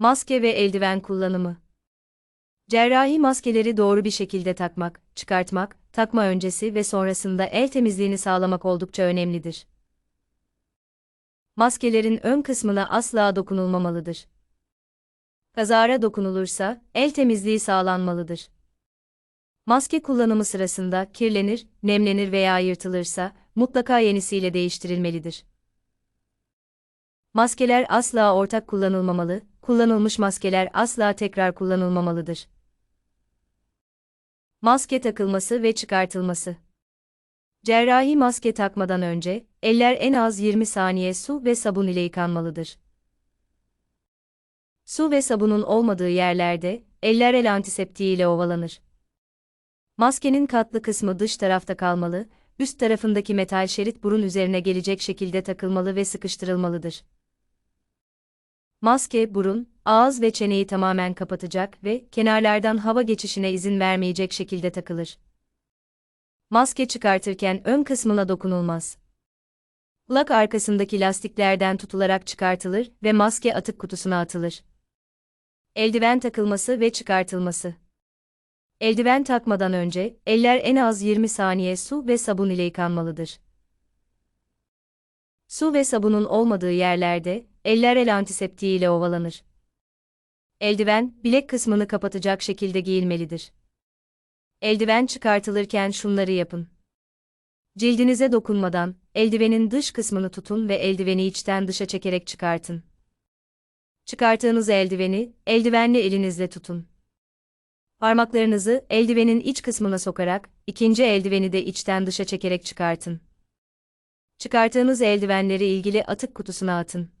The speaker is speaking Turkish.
Maske ve eldiven kullanımı. Cerrahi maskeleri doğru bir şekilde takmak, çıkartmak, takma öncesi ve sonrasında el temizliğini sağlamak oldukça önemlidir. Maskelerin ön kısmına asla dokunulmamalıdır. Kazara dokunulursa, el temizliği sağlanmalıdır. Maske kullanımı sırasında kirlenir, nemlenir veya yırtılırsa, mutlaka yenisiyle değiştirilmelidir. Maskeler asla ortak kullanılmamalı, kullanılmış maskeler asla tekrar kullanılmamalıdır. Maske takılması ve çıkartılması. Cerrahi maske takmadan önce, eller en az 20 saniye su ve sabun ile yıkanmalıdır. Su ve sabunun olmadığı yerlerde, eller el antiseptiği ile ovalanır. Maskenin katlı kısmı dış tarafta kalmalı, üst tarafındaki metal şerit burun üzerine gelecek şekilde takılmalı ve sıkıştırılmalıdır. Maske, burun, ağız ve çeneyi tamamen kapatacak ve kenarlardan hava geçişine izin vermeyecek şekilde takılır. Maske çıkartırken ön kısmına dokunulmaz. Lak arkasındaki lastiklerden tutularak çıkartılır ve maske atık kutusuna atılır. Eldiven takılması ve çıkartılması. Eldiven takmadan önce, eller en az 20 saniye su ve sabun ile yıkanmalıdır. Su ve sabunun olmadığı yerlerde, eller el antiseptiği ile ovalanır. Eldiven, bilek kısmını kapatacak şekilde giyilmelidir. Eldiven çıkartılırken şunları yapın. Cildinize dokunmadan, eldivenin dış kısmını tutun ve eldiveni içten dışa çekerek çıkartın. Çıkarttığınız eldiveni, eldivenli elinizle tutun. Parmaklarınızı eldivenin iç kısmına sokarak, ikinci eldiveni de içten dışa çekerek çıkartın. Çıkarttığınız eldivenleri ilgili atık kutusuna atın.